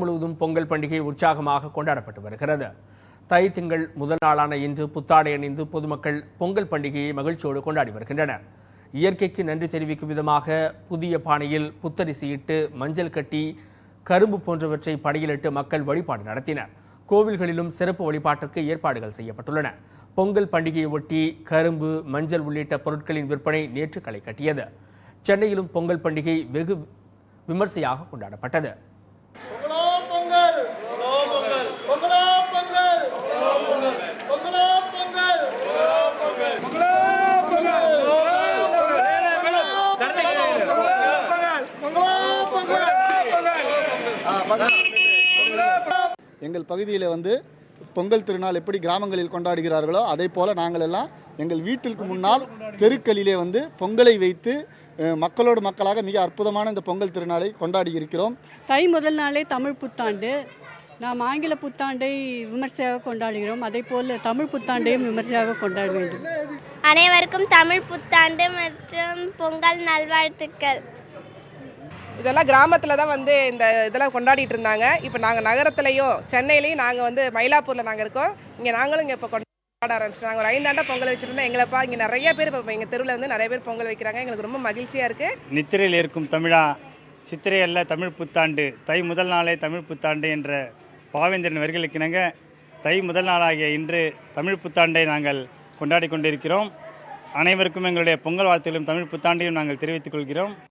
முழுவதும் பொங்கல் பண்டிகை உற்சாகமாக கொண்டாடப்பட்டு வருகிறது. தை திங்கள் முதல் நாளான இன்று புத்தாடை அணிந்து பொதுமக்கள் பொங்கல் பண்டிகையை மகிழ்ச்சியோடு கொண்டாடி வருகின்றனர். இயற்கைக்கு நன்றி தெரிவிக்கும் விதமாக புதிய பானையில் புத்தரிசியிட்டு மஞ்சள் கட்டி கரும்பு போன்றவற்றை படையிலிட்டு மக்கள் வழிபாடு நடத்தினர். கோவில்களிலும் சிறப்பு வழிபாட்டிற்கு ஏற்பாடுகள் செய்யப்பட்டுள்ளன. பொங்கல் பண்டிகையை ஒட்டி கரும்பு மஞ்சள் உள்ளிட்ட பொருட்களின் விற்பனை நேற்று களை கட்டியது. சென்னையிலும் பொங்கல் பண்டிகை வெகு விமர்சையாக கொண்டாடப்பட்டது பொங்கலோ பொங்கல் பொங்கலோ பொங்கல் பொங்கலோ பொங்கல் எங்கள் பகுதியில் வந்து பொங்கல் திருநாள் எப்படி கிராமங்களில் கொண்டாடுகிறார்களோ அதே போல நாங்கள் எல்லாம் எங்கள் வீட்டிற்கு முன்னால் தெருக்களிலே வந்து பொங்கலை வைத்து மக்களோடு மக்களாக மிக அற்புதமான இந்த பொங்கல் திருநாளை கொண்டாடி இருக்கிறோம் தை முதல் நாளே தமிழ் புத்தாண்டு. நாம் ஆங்கில புத்தாண்டை விமர்சையாக கொண்டாடுகிறோம். அதே போல் தமிழ் புத்தாண்டையும் விமர்சையாக கொண்டாட வேண்டும். அனைவருக்கும் தமிழ் புத்தாண்டு மற்றும் பொங்கல் நல்வாழ்த்துக்கள். இதெல்லாம் கிராமத்தில் தான் வந்து இந்த இதெல்லாம் கொண்டாடிட்டு இருந்தாங்க. இப்போ நாங்கள் நகரத்துலையும் சென்னையிலையும் நாங்கள் வந்து மயிலாப்பூரில் நாங்கள் இருக்கோம். இங்கே நாங்களும் இங்கே இப்போ கொண்டாட ஆரம்பிச்சிட்டோம். நாங்கள் ஒரு ஐந்தாண்டா பொங்கல் வச்சுருந்தோம். எங்களைப்பா இங்கே நிறைய பேர் இப்போ எங்கள் தெருவில் வந்து நிறைய பேர் பொங்கல் வைக்கிறாங்க. எங்களுக்கு ரொம்ப மகிழ்ச்சியாக இருக்குது நித்திரையில் இருக்கும் தமிழா சித்திரை அல்ல தமிழ் புத்தாண்டு தை முதல் நாளே தமிழ் புத்தாண்டு என்ற பாவேந்திரன் வரிகளுக்குணங்க தை முதல் நாளாகிய இன்று தமிழ் புத்தாண்டை நாங்கள் கொண்டாடி கொண்டிருக்கிறோம். அனைவருக்கும் எங்களுடைய பொங்கல் வாழ்த்துகளும் தமிழ் புத்தாண்டையும் நாங்கள் தெரிவித்துக் கொள்கிறோம்.